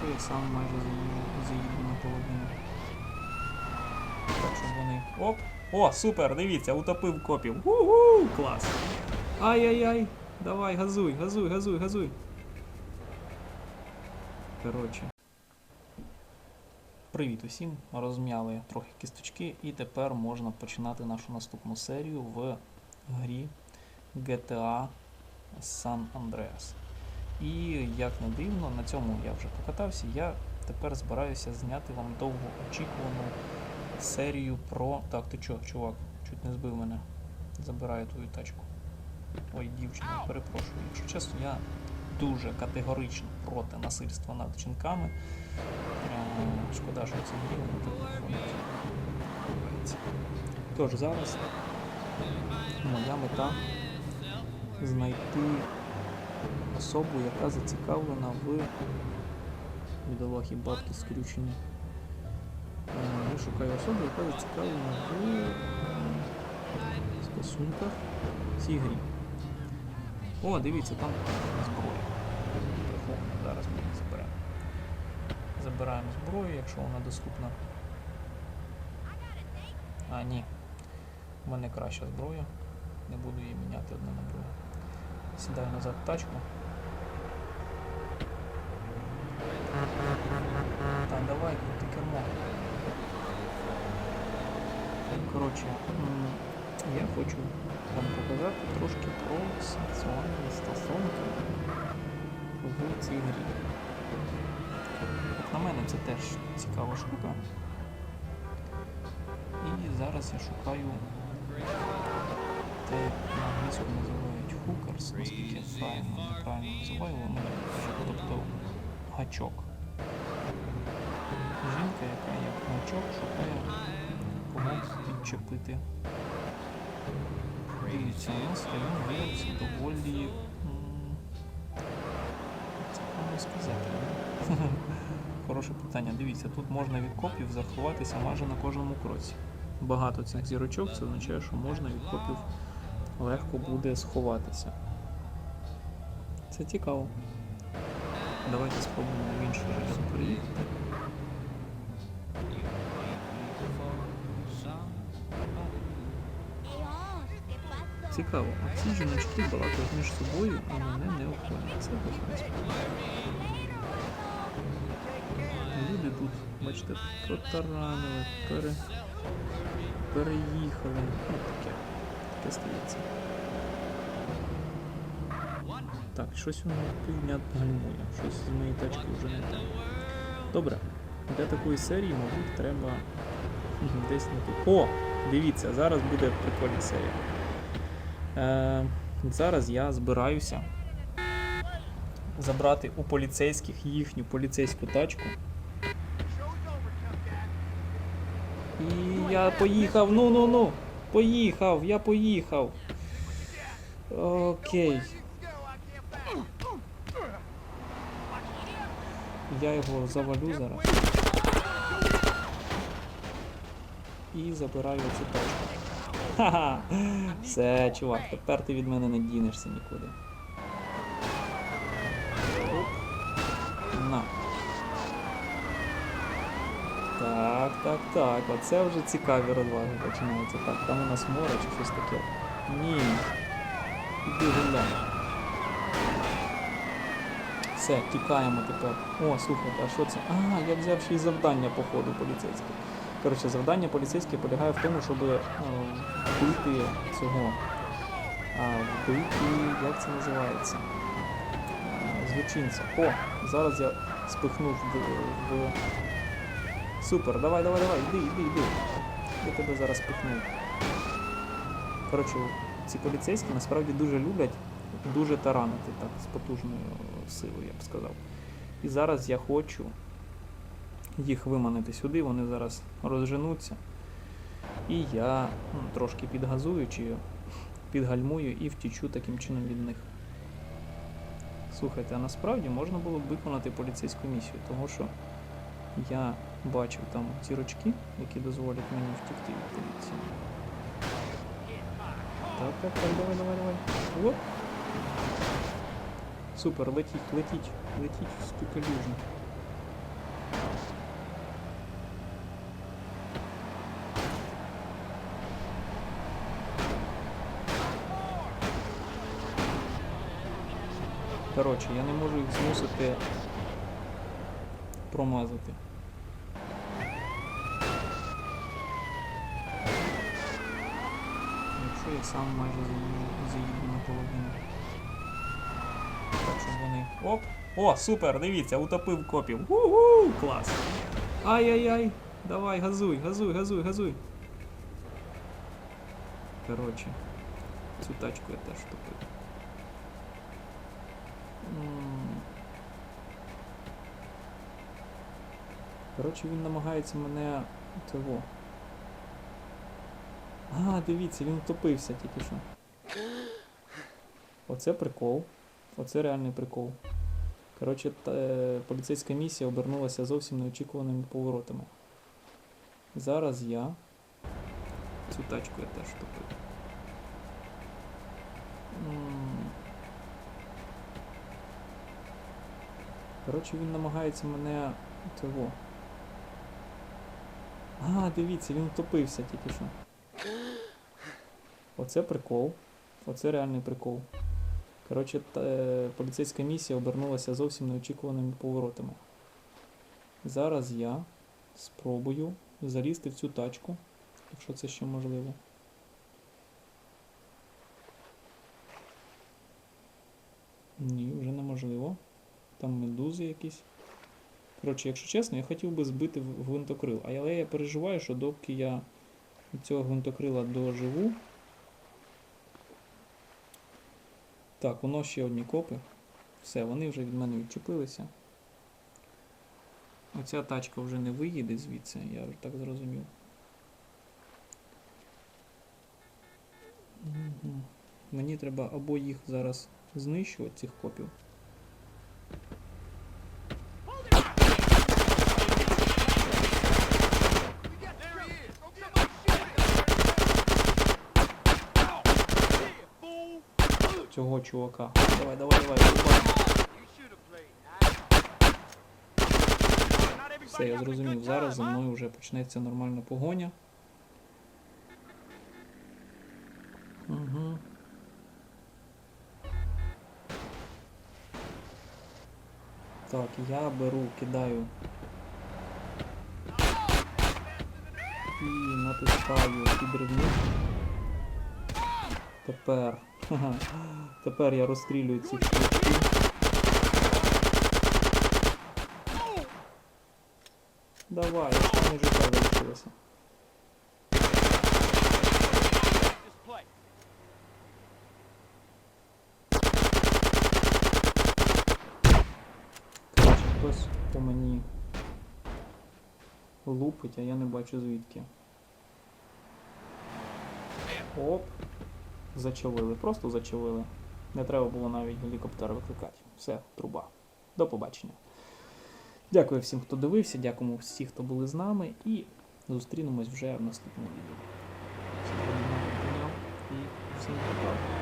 якщо я сам майже заїду, на половину. Так, щоб вони. Оп! О, супер! Дивіться, утопив копів. Угу! Клас! Ай-яй-яй! Давай, газуй, газуй, газуй, газуй. Коротше. Привіт усім! Розм'яли трохи кісточки, і тепер можна починати нашу наступну серію в грі GTA San Andreas. І як не дивно, на цьому я вже покатався. Я тепер збираюся зняти вам довго очікувану серію про. Так, ти чо, чувак, чуть не збив мене. Забираю твою тачку. Ой, дівчина, перепрошую. Якщо чесно, я дуже категорично проти насильства над жінками. Е, Шкода, що це грі воно. Тож зараз моя мета знайти особу, яка зацікавлена в бідолахі бабки скрючені. Е, Я шукаю особу, яка зацікавлена в стосунках в цій грі. О, дивіться, там зброя. Зараз ми її заберемо. Забираємо зброю, якщо вона доступна. А, ні. У мене краща зброя. Не буду її міняти одне на друге. Сідаю назад в тачку. Та давай, крути кермо. Коротше, я хочу вам показати трошки про сексуальні стосунки в цій грі. Як на мене, це теж цікава штука. І зараз я шукаю те, на англійську називають hookers, наскільки я правильно, неправильно називаю, воно тобто гачок. Жінка, яка як гачок шукає кого підчепити. Нас виявився доволі. Це правильно сказати. Хороше питання. Дивіться, тут можна від копів заховатися майже на кожному кроці. Багато цих зірочок, це означає, що можна від копів легко буде сховатися. Це цікаво. Давайте спробуємо в інший Цікаво, а ці жіночки балакають між собою, а мене не обходять. Це насправді. Люди тут, бачите, протаранили, пере... переїхали. Ну таке. Таке стається. Так, щось воно півдня гальмує, щось з моєї тачки вже не те. Добре, для такої серії, мабуть, треба десь не тут. О! Дивіться, зараз буде прикольна серія. Е, зараз я збираюся забрати у поліцейських їхню поліцейську тачку. І я поїхав, ну ну ну. Поїхав, я поїхав. Окей. Я його завалю зараз. І забираю цю тачку. Ха-ха! Все, чувак, тепер ти від мене не дінешся нікуди. На. Так, так, так. Оце вже цікаві розваги починаються. Так, там у нас море чи щось таке. Ні. Іди гуляй. Все, тікаємо тепер. О, слухайте, а що це? А, я взяв ще й завдання по ходу поліцейське. Коротше, завдання поліцейське полягає в тому, щоб е, вбити цього. Вбити, як це називається? Е, Злочинця. О, зараз я спихнув в, в... Супер, давай, давай, давай, йди, йди, йди. Я тебе зараз спихну. Коротше, ці поліцейські насправді дуже люблять дуже таранити так, з потужною силою, я б сказав. І зараз я хочу їх виманити сюди, вони зараз розженуться. І я ну, трошки підгазую чи підгальмую і втічу таким чином від них. Слухайте, а насправді можна було б виконати поліцейську місію, тому що я бачив там зірочки, які дозволять мені втікти від поліції. Так, так, так, давай, давай, давай. Оп. Супер, летіть, летіть, летіть в ту Коротше, я не можу їх змусити промазати. Якщо я сам майже заїду, на половину. Так, щоб вони. Оп! О, супер! Дивіться, утопив копів. Уху! Клас! Ай-яй-яй! Давай, газуй, газуй, газуй, газуй. Коротше, цю тачку я теж топив. Коротше, він намагається мене того. А, дивіться, він втопився тільки що. Оце прикол. Оце реальний прикол. Коротше, е, поліцейська місія обернулася зовсім неочікуваними поворотами. Зараз я. Цю тачку я теж топив. Коротше, він намагається мене того. А, дивіться, він втопився тільки що. Оце прикол. Оце реальний прикол. Коротше, е, поліцейська місія обернулася зовсім неочікуваними поворотами. Зараз я спробую залізти в цю тачку, якщо це ще можливо. Ні, вже неможливо. Там медузи якісь. Коротше, якщо чесно, я хотів би збити гвинтокрил. Але я переживаю, що доки я цього гвинтокрила доживу. Так, воно ще одні копи. Все, вони вже від мене відчепилися. Оця тачка вже не виїде звідси, я вже так зрозумів. Мгм. Мені треба або їх зараз знищувати, цих копів. Цього чувака. Давай, давай, давай, everybody Все, я зрозумів. Зараз за мною вже почнеться нормальна погоня. Угу. Так, я беру, кидаю. І натискаю підривник. Тепер. Тепер я розстрілюю цих чуваків. Давай, останнє життя залишилося. Just play. Коротше, хтось по мені лупить, а я не бачу звідки. Оп. Зачавили, просто зачавили. Не треба було навіть гелікоптер викликати. Все, труба. До побачення. Дякую всім, хто дивився, дякуємо всім, хто були з нами, і зустрінемось вже в наступному відео. Всім і всім пока.